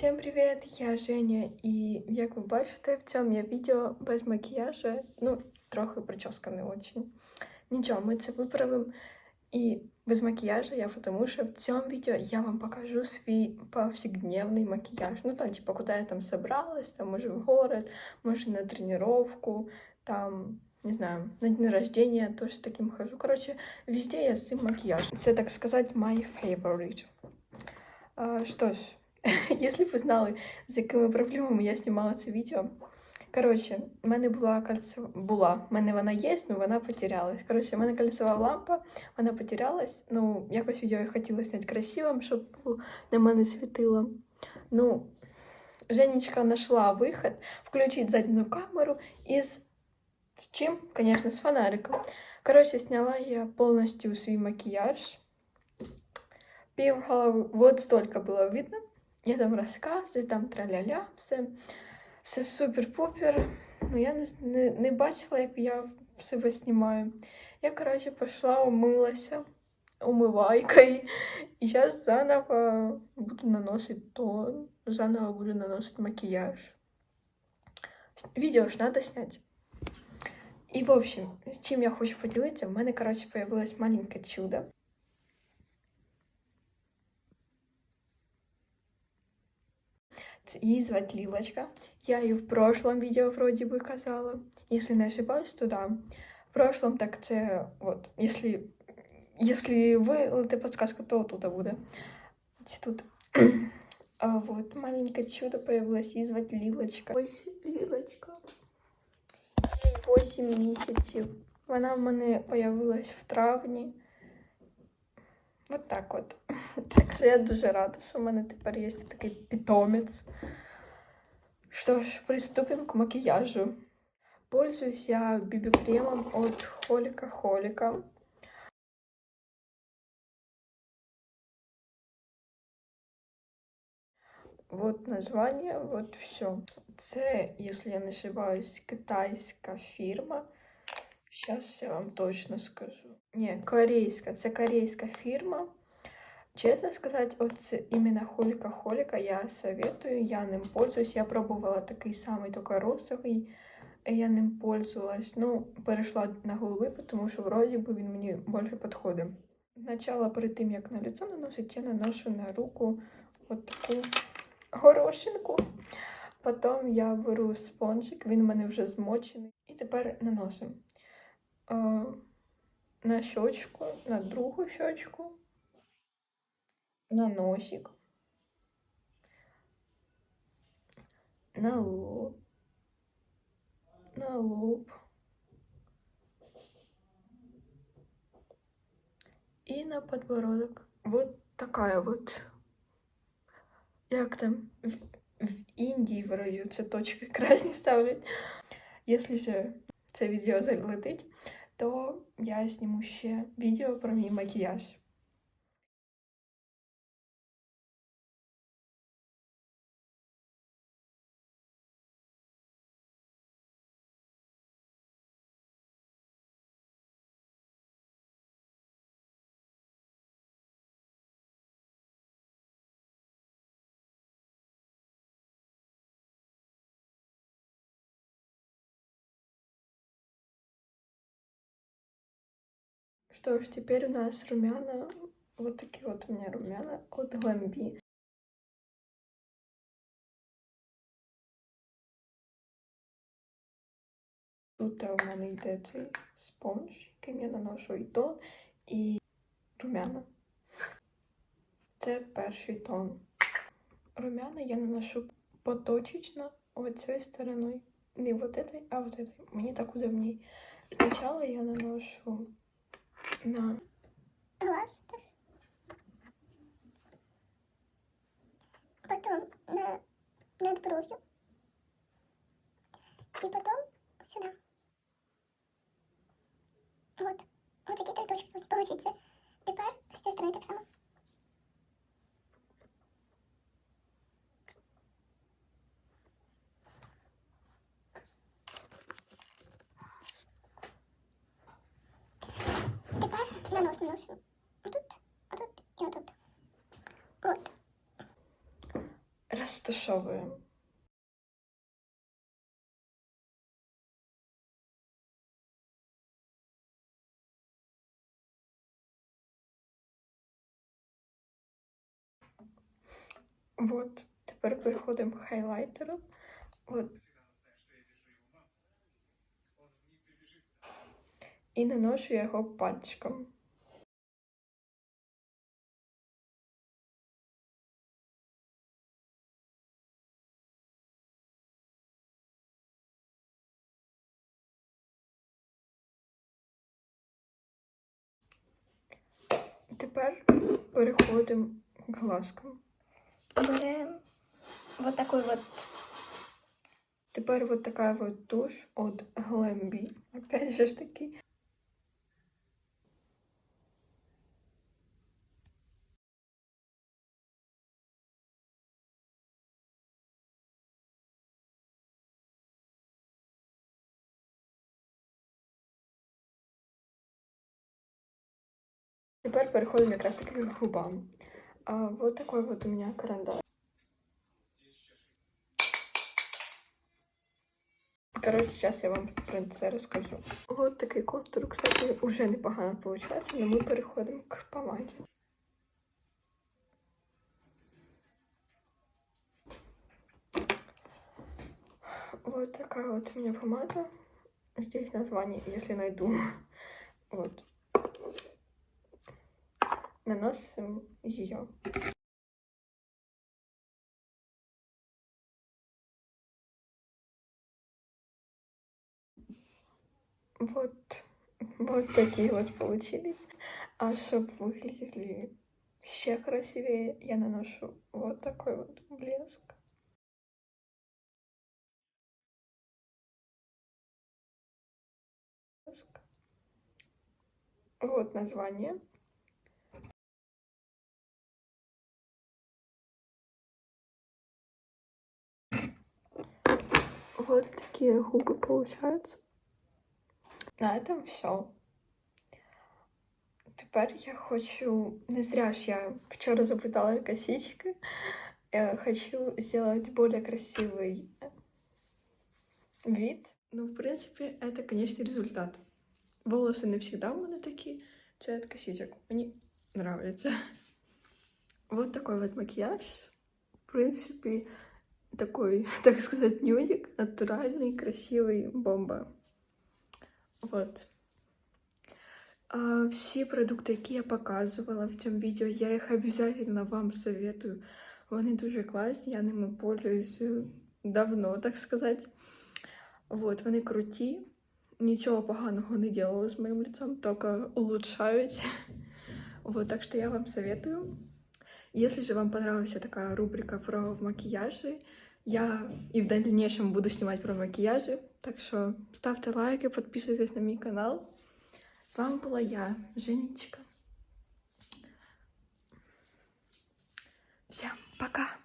Всім привіт! Я Женя, і як ви бачите, в цьому я відео без макіяжу. Ну, трохи прическа не очень. Нічого, ми це виправимо. І без макіяжу я, тому що в цьому відео я вам покажу свій повсякдневний макіяж. Ну, там, типа, куди я там собралась, там, може, в город, може, на тренировку, там, не знаю, на день рождения тоже с таким хожу. Короче, везде я з цим макіяжем. Це, так сказати, my favorite. А, що ж, Якщо б ви знали, з якими проблемами я знімала це відео. Коротше, в мене була кольцева, була, в мене вона є, але вона потерялась. Коротше, в мене кольцева лампа, вона потерялась. Ну, якось відео я хотіла зняти красивим, щоб на мене світило. Ну, Женечка знайшла вихід, включити задню камеру із з чим? Звісно, з фонариком. Коротше, сняла я повністю свій макіяж. Пів голови, вот столько було видно. Я там розказую, там траля-ля, все все супер-пупер. Ну, я не, не, не бачила, як я себе знімаю. Я, коротше, пішла, умилася умивайкою. І зараз заново буду наносити тон, заново буду наносити макіяж. Відео ж треба зняти. І, в общем, з чим я хочу поділитися, в мене, коротше, появилось маленьке чудо. Її звать Лилочка. Я ее в прошлом видео вроде бы казала. Если не ошибаюсь, то да. В прошлом так це вот, если, если вилити подсказка, то тут буде. Тут. А вот маленькое чудо появилось, її звать Лилочка. Ось Лилочка. Їй 8 місяців. Вона в мене появилась в травні. Вот так от. Так що я дуже рада, що в мене тепер є такий питомець. Що ж, приступимо к макіяжу. Пользуюсь я BB-кремом от Холика Холика. Вот название, вот все. Це, если я не ошибаюсь, китайська фірма. Сейчас я вам точно скажу. Не, корейська. Це корейська фірма. Честно сказать, вот именно холика-холика я советую, я ним пользуюсь. Я пробувала такий самий, тільки розовий, я ним пользувалась. Ну, перейшла на голови, тому що вроді би він мені більше підходить. Спочатку, перед тим, як на лицо наносить, я наношу на руку от таку горошинку. Потім я беру спонжик, він у мене вже змочений. І тепер наносимо на щочку, на другу щочку на носик, на лоб, на лоб и на подбородок. Вот такая вот. Як там в, в Індії вроді це точки красні ставлять. Якщо це відео залетить, то я зніму ще відео про мій макіяж. Что ж, теперь у нас румяна. Вот такие вот у меня румяна от Glambi. Тут у мене йде цей спонж, яким я наношу і тон, і румяна. Це перший тон. Румяна я наношу поточечно вот цією стороною. Не вот этой, а вот этой. Мені так удобнее. Сначала я наношу на глаз. Потом на над бровью. И потом сюда. Вот. Вот такие три точки получится. Тепер з цієї сторони так само. Нанос наносимо. Отут, отут і отут. От. стушевуємо. Вот, тепер переходимо хайлайтеру. От. І наношу його пальчиком. Тепер переходимо к глазкам. Беремо вот такой вот. Тепер вот така вот тушь от Glambi. Опять же ж таки. Тепер переходимо якраз таки к губам. А, вот такой вот у меня карандаш. Короче, сейчас я вам про це розкажу. Вот такий контур, кстати, уже непогано получается, но ми переходимо к помаді. Вот такая вот у меня помада. Здесь название, если найду. Вот. Наносим ее. Вот, вот такие вот получились. А чтобы выглядели еще красивее, я наношу вот такой вот блеск. Вот название. Вот такие губы получаются. На этом все. Тепер я хочу, не зря ж я вчора запитала косички. Я хочу сделать более красивый вид. Ну, в принципе, это, конечно, результат. Волосы не всегда у меня такие. Цвет косичек мне нравится. Вот такой вот макияж. В принципе, такой, так сказать, нюдик, натуральный, красивый, бомба. Вот. А, всі продукти, які я показувала в цьому відео, я їх обов'язково вам советую. Вони дуже класні, я ними пользуюсь е, давно, так сказати. Вот, вони круті. Нічого поганого не делала з моїм лицом, тільки улучшають. Вот, так что я вам советую. Если же вам понравилась такая рубрика про макияжи, я и в дальнейшем буду снимать про макияжи. Так что ставьте лайки, подписывайтесь на мой канал. С вами была я, Женечка. Всем пока!